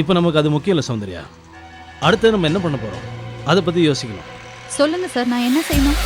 இப்போ நமக்கு அது முக்கியம் இல்லை சௌந்தர்யா. அடுத்து நம்ம என்ன பண்ண போகிறோம் அதை பற்றி யோசிக்கணும். சொல்லுங்க சார் நான் என்ன செய்யணும்?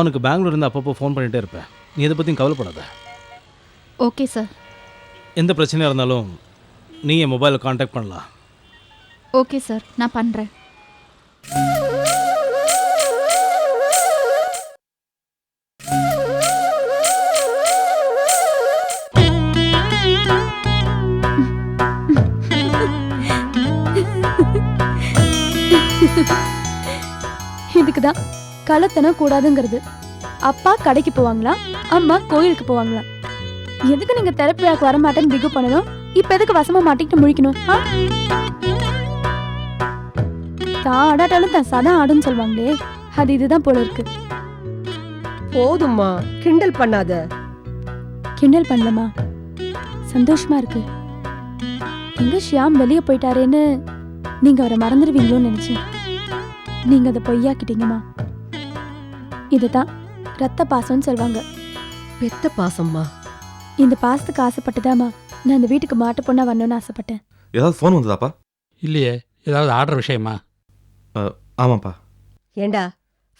நான் உனக்கு பெங்களூர் இருந்து அப்பப்போ ஃபோன் பண்ணிகிட்டே இருப்பேன். நீ இதை பற்றியும் கவலைப்படாத. ஓகே சார் எந்த பிரச்சனையாக இருந்தாலும் நீ என் மொபைலில் காண்டாக்ட் பண்ணலாம். ஓகே சார் நான் பண்ணுறேன் தான் கள்ளத்தனம் கூடாதுங்கிறது அப்பா கடைக்கு போவாங்களா? அம்மா கோயிலுக்கு போவாங்களா? எதுக்கு நீங்க தெரப்பி வர மாட்டேன்னு பிகு பண்ணணும்? இப்ப எதுக்கு வசமா மாட்டிக்கிட்டு முழிக்கணும்? தான் ஆடாட்டாலும் தான் சதா ஆடுன்னு சொல்லுவாங்களே அது இதுதான் போல இருக்கு. போதும்மா. கிண்டல் பண்ணாத. கிண்டல் பண்ணலமா சந்தோஷமா இருக்கு. எங்க ஷியாம் வெளியே போயிட்டாரேன்னு நீங்க அவரை மறந்துடுவீங்களோன்னு நினைச்சேன். நீங்க அதை பொய்யாக்கிட்டீங்கம்மா. இதுதான். ரத்த பாசம்னு சொல்லுவாங்க பெத்த பாசம்மா? இந்த பாசத்துக்கு ஆசைப்பட்டுதாம்மா. நான் இந்த வீட்டுக்கு மாட்டு பொண்ணா வரணும்னு ஆசைப்பட்டேன். ஏதாவது ஃபோன் வந்ததாப்பா? இல்லையே. ஏதாவது ஆர்டர் விஷயமா? ஆமாப்பா. ஏண்டா?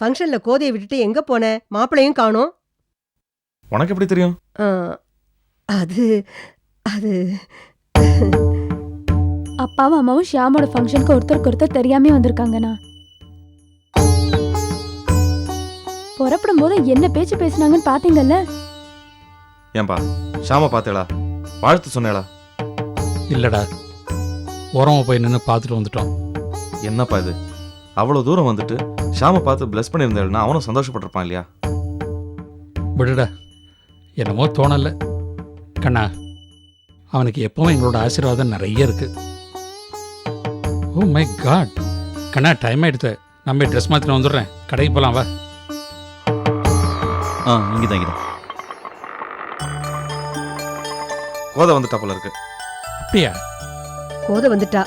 ஃபங்க்ஷன்ல கோதையை விட்டுட்டு எங்க போன? மாப்பிளையும் காணோம். உனக்கு எப்படி தெரியும்? ஆ, அது அது. அப்பாவும் அம்மாவும் ஷியாமோட ஃபங்க்ஷனுக்கு ஒருத்தருக்கு ஒருத்தர் தெரியாமே வந்திருக்காங்கண்ணா. புறப்படும் போது என்ன பேச்சு பேசுனாங்கன்னு பாத்தீங்கல்ல? ஏன்பா ஷாம பார்த்தேளா வாழ்த்து சொன்னேளா? இல்லைடா உரமா போய் நின்று பார்த்துட்டு வந்துட்டோம். என்னப்பா இது? அவ்வளோ தூரம் வந்துட்டு ஷாம பார்த்து ப்ளஸ் பண்ணியிருந்தேன்னா அவனும் சந்தோஷப்பட்டிருப்பான் இல்லையா? விடுடா என்னமோ தோணல. கண்ணா அவனுக்கு எப்பவும் எங்களோட ஆசீர்வாதம் நிறைய இருக்கு. ஓ மை காட் கண்ணா டைம் ஆயிடுத்து. நம்ம ட்ரெஸ் மாற்றின வந்துடுறேன். கடைக்கு போகலாம் வா. ஆ இங்கே தான் இங்கே கோதை வந்துட்டா போல இருக்கு. அப்படியா? கோதை வந்துட்டா.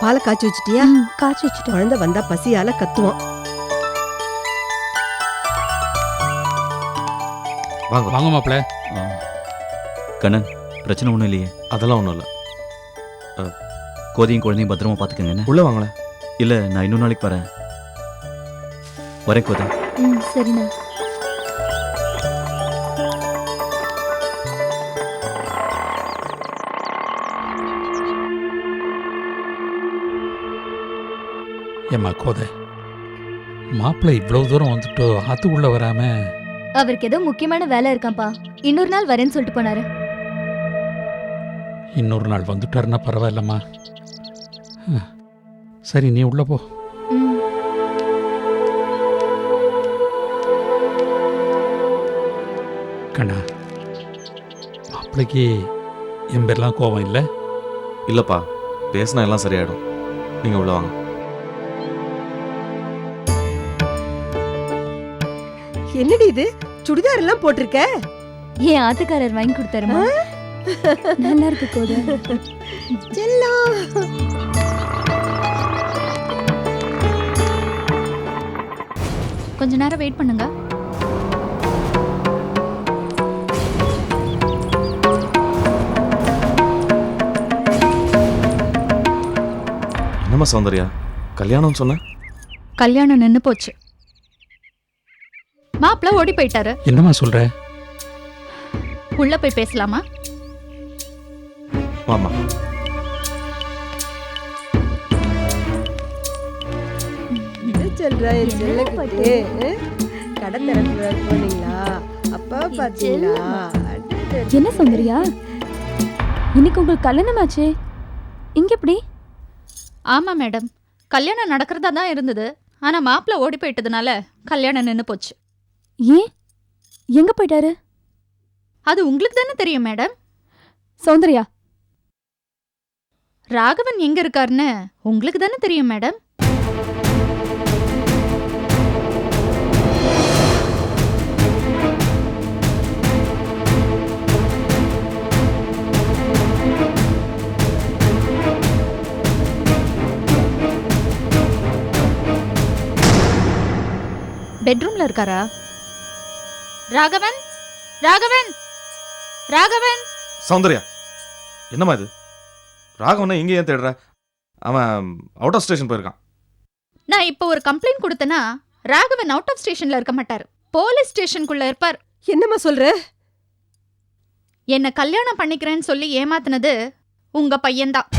பாலை காய்ச்சி வச்சிட்டியா? காய்ச்சி வச்சுட்டோம் குழந்தை வந்தா பசியால கத்துவான். வாங்க. வாங்க மாப்பிள்ள. ஆ கண்ணன் பிரச்சனை ஒன்றும் இல்லையே. அதெல்லாம் ஒன்றும் இல்லை. கோதையும் குழந்தையும் பத்திரமா பார்த்துக்கங்க என்ன? உள்ள வாங்களேன். இல்லை நான் இன்னொரு நாளைக்கு வரேன். வரேன் கோதை. ம் சரிண்ணா. ஏம்மா கோதை? மாப்பிள்ளை இவ்வளோ தூரம் வந்துட்டு ஆத்துக்குள்ளே வராம? அவருக்கு ஏதோ முக்கியமான வேலை இருக்காம்ப்பா. இன்னொரு நாள் வரேன்னு சொல்லிட்டு போனாரு. இன்னொரு நாள் வந்துட்டாருன்னா பரவாயில்லம்மா. ஆ, சரி நீ உள்ள போ. ம். கண்ணா மாப்பிள்ளைக்கு என் பேர்லாம் கோபம் இல்லை? இல்லைப்பா பேசினா எல்லாம் சரியாயிடும். நீங்கள் உள்ள வாங்க. என்னடி இது? சுடிதார் எல்லாம் போட்டிருக்க? என் ஆத்துக்காரர் வாங்கி கொடுத்தாருமா? நல்லா இருக்கு கோதை. செல்லம் கொஞ்ச நேரம் வெயிட் பண்ணுங்க. என்னம்மா சௌந்தர்யா? கல்யாணம் சொன்னேன் கல்யாணம் நின்று போச்சு. மாப்பிள்ள ஓடி போயிட்டாரு. என்னம்மா சொல்ற? உள்ள போய் பேசலாமா? வாமா என்ன சௌந்தர்யா? இன்னைக்கு உங்களுக்கு கல்யாணமாச்சே? இங்க எப்படி? ஆமா மேடம். கல்யாணம் நடக்கிறதா தான் இருந்தது. ஆனா மாப்பிள்ள ஓடி போயிட்டதுனால கல்யாணம் நின்று போச்சு. ஏன்? எங்க போயிட்டாரு? அது உங்களுக்கு தானே தெரியும் மேடம். சௌந்தர்யா. ராகவன் எங்க இருக்காருன்னு உங்களுக்கு தானே தெரியும் மேடம். பெட்ரூம்ல இருக்காரா? ராகவன்? ராகவன்? ராகவன்? சௌந்தர்யா என்னம்மா இது? ராகவனை இங்கே ஏன் தேடுற? அவன் அவுட் ஆஃப் ஸ்டேஷன் போயிருக்கான். நான் இப்போ ஒரு கம்ப்ளைண்ட் கொடுத்தனா ராகவன் அவுட் ஆஃப் ஸ்டேஷன்ல இருக்க மாட்டார். போலீஸ் ஸ்டேஷனுக்குள்ள இருப்பார். என்னம்மா சொல்ற? என்ன கல்யாணம் பண்ணிக்கிறேன்னு சொல்லி ஏமாத்துனது உங்க பையன்தான்.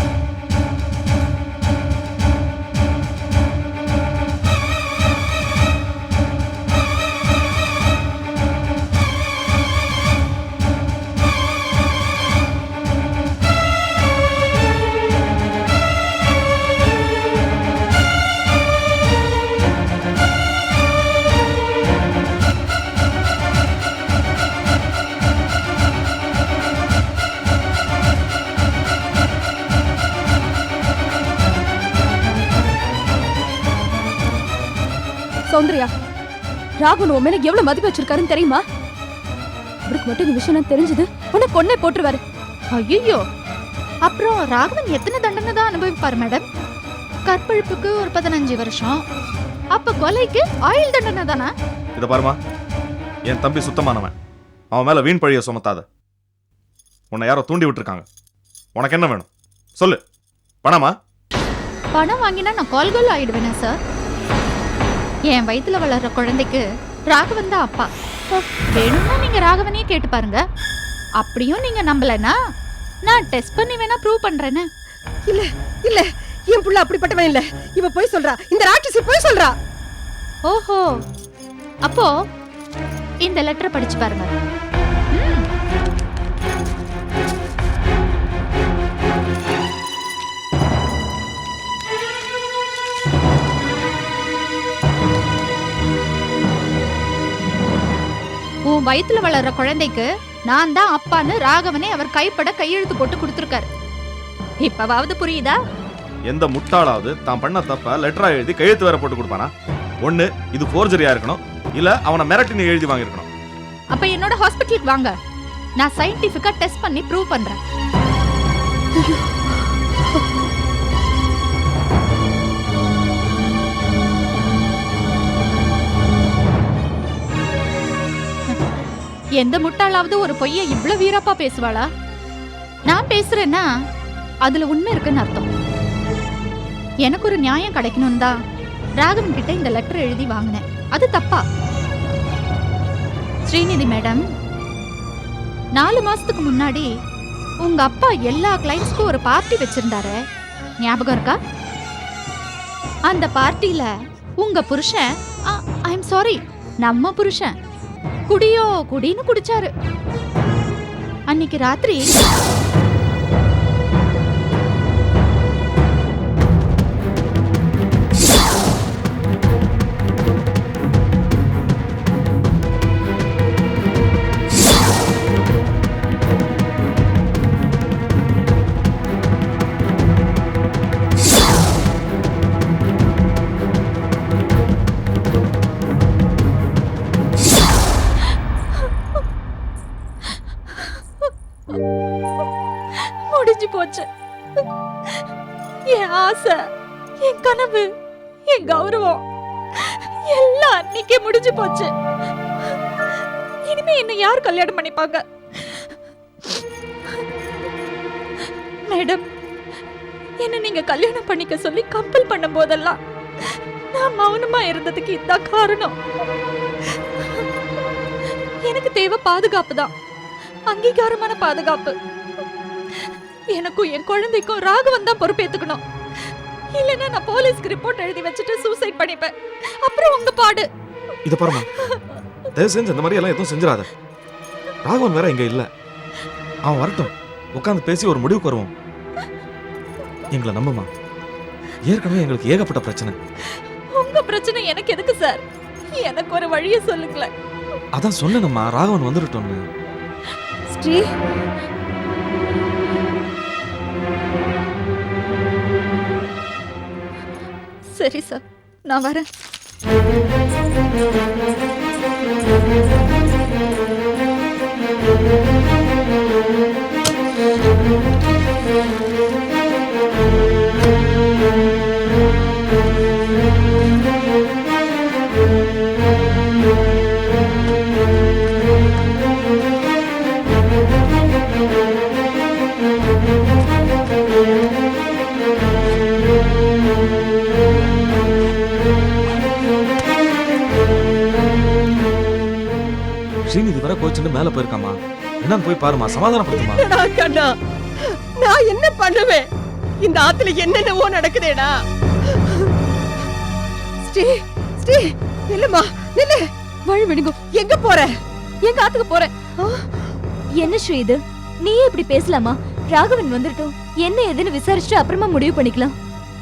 ராகுன் உன் மேல எவ்வளவு மதிப்பு வச்சிருக்காருன்னு தெரியுமா? அவருக்கு மட்டும் இந்த விஷயம் தெரிஞ்சது. உன்னை கொன்னே போட்டுருவாரு. ஐயோ அப்புறம் ராகவன் எத்தனை தண்டனை தான் அனுபவிப்பார் மேடம் கற்பழிப்புக்கு ஒரு பதினஞ்சு வருஷம். அப்ப கொலைக்கு ஆயுள் தண்டனை தானா? இதை பாருமா. என் தம்பி சுத்தமானவன். அவன் மேலே வீண் பழிய சுமத்தாத. உன்னை யாரோ தூண்டி விட்டுருக்காங்க. உனக்கு என்ன வேணும்? சொல்லு. பணமா? பணம் வாங்கினா நான் கால்கோல் ஆயிடுவேனா சார் என் வயித்துல வளர்ற குழந்தைக்கு ராகவன் தான் அப்பா. வேணும்னா நீங்க ராகவனையே கேட்டு பாருங்க. அப்படியும் நீங்க நம்பலனா நான் டெஸ்ட் பண்ணி வேணா ப்ரூவ் பண்றேன்னு. இல்ல இல்ல என் புள்ள அப்படிப்பட்டவன் இல்ல. இவ போய் சொல்றா. இந்த ராட்சசி போய் சொல்றா. ஓஹோ. அப்போ இந்த லெட்டரை படிச்சு பாருங்க. உன் வயித்துல வளர்ற குழந்தைக்கு நான் தான் அப்பான்னு ராகவனே அவர் கைப்பட கையெழுத்து போட்டு கொடுத்துருக்காரு. இப்பவாவது புரியுதா? எந்த முட்டாளாவது தான் பண்ண தப்ப லெட்டரா எழுதி கையெழுத்து வேற போட்டு கொடுப்பானா? ஒண்ணு இது ஃபோர்ஜரியா இருக்கணும். இல்ல அவனை மிரட்டி நீ எழுதி வாங்கியிருக்கணும். அப்ப என்னோட ஹாஸ்பிட்டலுக்கு வாங்க. நான் சயின்டிபிக்கா டெஸ்ட் பண்ணி ப்ரூவ் பண்றேன். எந்த முட்டாளாவது ஒரு பொய்ய இவ்வளவு வீரப்பா பேசுவாளா? நான் பேசுறேன்னா அதுல உண்மை இருக்குன்னு அர்த்தம். எனக்கு ஒரு நியாயம் கிடைக்கணும் தான் ராகவன் கிட்ட இந்த லெட்டர் எழுதி வாங்கினேன். அது தப்பா? ஸ்ரீநிதி மேடம் நாலு மாசத்துக்கு முன்னாடி உங்க அப்பா எல்லா கிளைண்ட்ஸ்க்கும் ஒரு பார்ட்டி வச்சிருந்தாரு. ஞாபகம் இருக்கா? அந்த பார்ட்டியில உங்க புருஷன் ஐ எம் சாரி நம்ம புருஷன். குடியோ குடின்னு குடிச்சாரு. அன்னைக்கு ராத்திரி என் எல்லாம் அன்னைக்கே முடிஞ்சு போச்சு. இனிமே என்ன யார் கல்யாணம் பண்ணிப்பாங்க? மேடம் என்ன நீங்க கல்யாணம் பண்ணிக்க சொல்லி கம்பல் பண்ணும் போதெல்லாம் நான் மௌனமா இருந்ததுக்கு இதான் காரணம். எனக்கு தேவை பாதுகாப்பு தான். அங்கீகாரமான பாதுகாப்பு. எனக்கும் என் குழந்தைக்கும் ராகவன் தான் பொறுப்பேத்துக்கணும். இல்லைன்னா நான் போலீஸ்க்கு ரிப்போர்ட் எழுதி வச்சுட்டு சூசைட் பண்ணிப்பேன். அப்புறம் உங்க பாடு. இதை பாருமா தயவு செஞ்சு இந்த மாதிரி எல்லாம் எதுவும் செஞ்சிடாத. ராகவன் வேற இங்க இல்ல. அவன் வரட்டும். உட்காந்து பேசி ஒரு முடிவுக்கு வருவோம். எங்களை நம்புமா? ஏற்கனவே எங்களுக்கு ஏகப்பட்ட பிரச்சனை. உங்க பிரச்சனை எனக்கு எதுக்கு சார் எனக்கு ஒரு வழியை சொல்லுங்களேன். அதான் சொன்னேனம்மா ராகவன் வந்துடட்டோன்னு ஸ்ரீ சரி சார் நான் வரேன். ஸ்ரீநிதி வர கோச்சுன்னு மேல போயிருக்காமா என்னன்னு போய் பாருமா சமாதானப்படுத்துமா கண்ணா? நான் என்ன பண்ணுவேன்? இந்த ஆத்துல என்னென்னவோ நடக்குதேடா. ஸ்ரீ ஸ்ரீ நில்லுமா நில்லு. வழி விடுங்க. எங்க போற? எங்க ஆத்துக்கு போறேன் என்ன ஸ்ரீ இது? நீயே இப்படி பேசலாமா? ராகவன் வந்துட்டோம். என்ன ஏதுன்னு விசாரிச்சுட்டு அப்புறமா முடிவு பண்ணிக்கலாம்.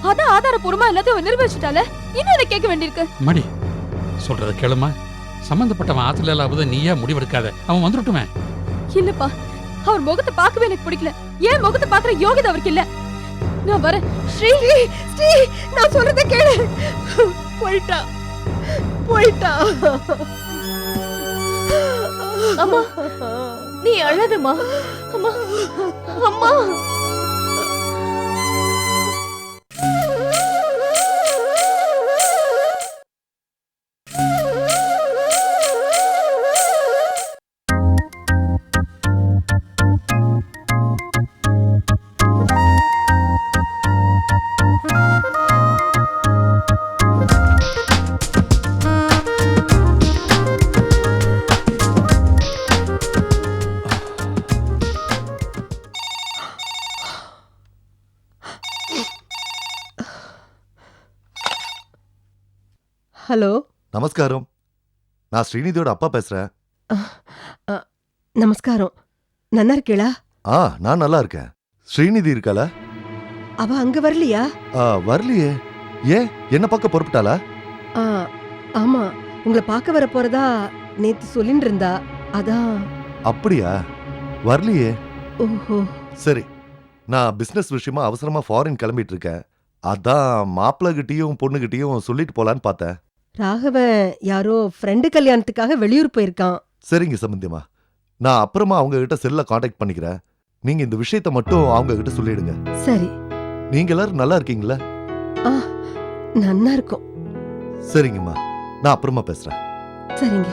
அதான் ஆதாரப்பூர்வமா எல்லாத்தையும் நிரூபிச்சுட்டால இன்னும் அதை கேட்க வேண்டியிருக்கு? மடி சொல்றத கேளுமா சம்மந்தப்பட்டவன் ஆத்துல இல்லாத நீயா முடிவெடுக்காத. அவன் வந்துடட்டுமே இல்லப்பா அவர் முகத்தை பார்க்கவே எனக்கு பிடிக்கல. ஏன் முகத்தை பாக்குற யோகிதை அவருக்கு இல்ல? நான் வரேன். ஸ்ரீ ஸ்ரீ நான் சொல்றத கேளு. போயிட்டா. போயிட்டா. அம்மா நீ அழாதம்மா. அம்மா அம்மா. ஹலோ. நமஸ்காரம். நான் ஸ்ரீநிதியோட அப்பா பேசுறேன். நமஸ்காரம். நன்னா இருக்கீளா? ஆ நான் நல்லா இருக்கேன். ஸ்ரீநிதி இருக்காளா? அவ அங்க வரலையா? ஆ, வரலையே. ஏன்? என்ன பார்க்க பொறுப்பிட்டாளா? ஆ, ஆமா. உங்களை பார்க்க வர போறதா நேத்து சொல்லிட்டு இருந்தா. அதான். அப்படியா? வரலையே. ஓஹோ. சரி. நான் பிசினஸ் விஷயமா அவசரமா ஃபாரின் கிளம்பிட்டு இருக்கேன். அதான் மாப்பிள்ளகிட்டயும் பொண்ணுகிட்டயும் சொல்லிட்டு போலான்னு பார்த்தேன். ராகவன் யாரோ ஃப்ரெண்டு கல்யாணத்துக்காக வெளியூர் போயிருக்கான். சரிங்க சம்பந்தியமா நான் அப்புறமா அவங்க கிட்ட செல்ல காண்டாக்ட் பண்ணிக்கிறேன். நீங்க இந்த விஷயத்த மட்டும் அவங்க கிட்ட சொல்லிடுங்க. சரி. நீங்க எல்லாரும் நல்லா இருக்கீங்களா? ஆ நன்னா இருக்கும். சரிங்கம்மா. நான் அப்புறமா பேசுறேன். சரிங்க.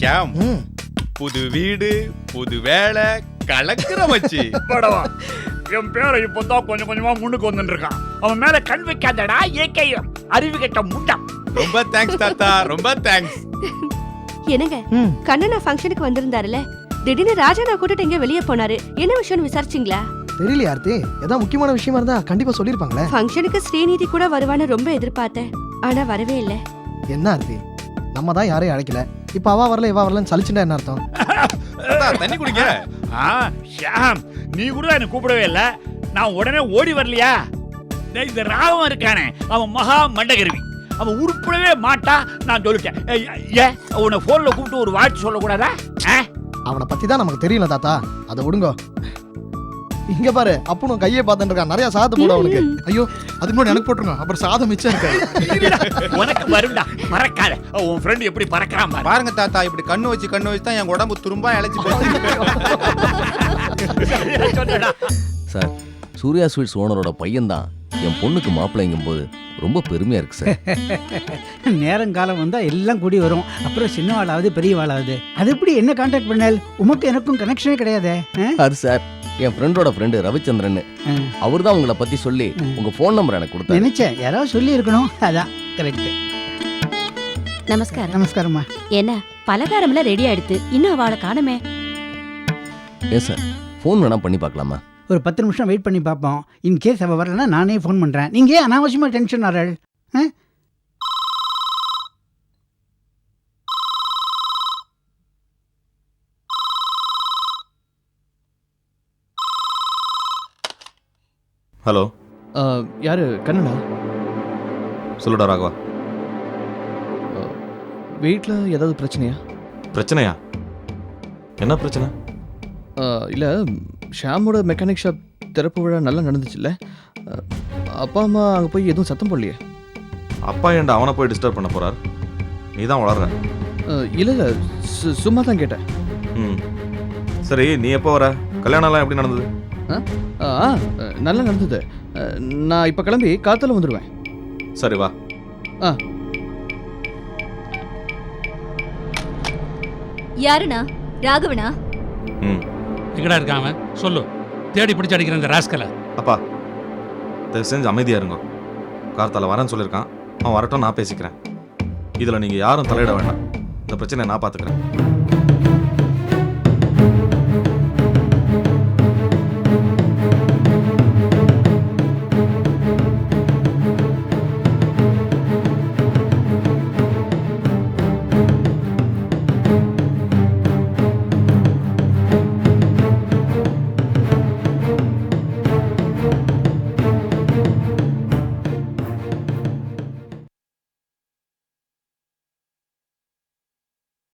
ஷாம் புது வீடு புது வேலை கலக்குற மச்சி. படவா. என் பேரை இப்போதான் கொஞ்சம் கொஞ்சமா முன்னுக்கு வந்துட்டு இருக்கான் அவன் மேல கண் வைக்காதடா ஏக்கையம் அறிவு கெட்ட முட்டம் ரொம்ப தேங்க்ஸ் தாத்தா ரொம்ப தேங்க்ஸ் என்னங்க கண்ணனா ஃபங்க்ஷனுக்கு வந்திருந்தாருல திடீர்னு ராஜானா கூட்டிட்டு எங்க வெளியே போனாரு. என்ன விஷயம்னு விசாரிச்சிங்களா? தெரியலையா ஆர்த்தி. ஏதாவது முக்கியமான விஷயமா இருந்தா கண்டிப்பா சொல்லிருப்பாங்களே ஃபங்க்ஷனுக்கு ஸ்ரீநிதி கூட வருவான்னு ரொம்ப எதிர்பார்த்தேன். ஆனா வரவே இல்ல. என்ன ஆர்த்தி? நம்ம தான் யாரையும் அழைக்கல. இப்ப அவ வரல இவ வரலன்னு சலிச்சுட்டா என்ன அர்த்தம்? தண்ணி குடிங்க ஆ ஷாம் நீ கூட என்ன கூப்பிடவே இல்ல. நான் உடனே ஓடி வரலையா? டேய், இந்த ராவம் இருக்கானே அவன் மகா மண்டகருவி. அவன் உருப்படவே மாட்டா நான் சொல்லிட்டேன். ஏய், ஏன் உன்னை போன்ல கூப்பிட்டு ஒரு வாழ்த்து சொல்லக்கூடாதா? ஆ? அவனை பத்தி தான் நமக்கு தெரியல தாத்தா. அதை விடுங்கோ. இங்க பாரு அப்பனும் கையை பார்த்துட்டு இருக்கான். நிறைய சாதம் போட அவனுக்கு. ஐயோ அதுக்கு முன்னாடி எனக்கு போட்டுருங்க. அப்புறம் சாதம் மிச்சம் இருக்கு. இருடா, உனக்கு வரும்டா. மறக்காத. உன் ஃப்ரெண்ட் எப்படி பறக்கிறான் பாரு. பாருங்க தாத்தா இப்படி கண்ணு வச்சு கண்ணு வச்சு தான் என் உடம்பு துரும்பா இழைச்சி போச்சு. சார் சூர்யா ஸ்வீட்ஸ் ஓனரோட பையன்தான். என் பொண்ணுக்கு மாப்பிள்ளைங்கும் போது ரொம்ப பெருமையா இருக்கு சார். நேரங்காலம் வந்தா எல்லாம் கூடி வரும். அப்புறம் சின்ன வாழாவது பெரிய வாழாவது அது எப்படி என்ன கான்டாக்ட் பண்ணால்? உமக்கு எனக்கும் கனெக்ஷனே கிடையாதே சார் என் ஃப்ரெண்டோட ஃப்ரெண்டு ரவிச்சந்திரன். அவர் தான் உங்களை பத்தி சொல்லி உங்க ஃபோன் நம்பர் எனக்கு கொடுத்தாரு. நினைச்சேன். யாராவது சொல்லி இருக்கணும் அதான் கரெக்ட் நமஸ்காரம். நமஸ்காரம்மா. என்ன பலகாரம்லாம் ரெடி ஆயிடுத்து. இன்னும் அவளை காணமே. ஏன் சார் ஃபோன் வேணா பண்ணி பார்க்கலாமா? ஒரு பத்து நிமிஷம் வெயிட் பண்ணி பார்ப்போம். இன் கேஸ் அவள் வரலன்னா நானே ஃபோன் பண்ணுறேன் நீங்கள் ஏன் அனாவசியமாக டென்ஷன் ஆறாள்? ஹலோ. யாரு? கண்ணனா? சொல்லுடா ராகவா. வீட்டில் ஏதாவது பிரச்சனையா? பிரச்சனையா? என்ன பிரச்சனை? இல்லை ஷாமோட மெக்கானிக் ஷாப் திறப்பு விழா நல்லா நடந்துச்சுல்ல? அப்பா அம்மா அங்கே போய் எதுவும் சத்தம் போடலையே? அப்பா ஏன்டா அவனை போய் டிஸ்டர்ப் பண்ண போறார்? நீ தான் வளர்ற இல்லை இல்லை சும்மா தான் கேட்டேன். ம். சரி நீ எப்போ வர? கல்யாணம்லாம் எப்படி நடந்தது? ஆ? ஆ, நல்லா நடந்தது. நான் இப்போ கிளம்பி காத்தால வந்துடுவேன் சரி வா. ஆ. யாருண்ணா? ராகவனா? ம். எங்கடா இருக்கான் அவன்? சொல்லு. தேடி பிடிச்சு அடிக்கிற இந்த ராஸ்கலை. அப்பா தயவு செஞ்சு அமைதியா இருங்க. கார்த்தால வரேன்னு சொல்லியிருக்கான். அவன் வரட்டும் நான் பேசிக்கிறேன். இதில் நீங்கள் யாரும் தலையிட வேண்டாம். இந்த பிரச்சனையை நான் பார்த்துக்கிறேன்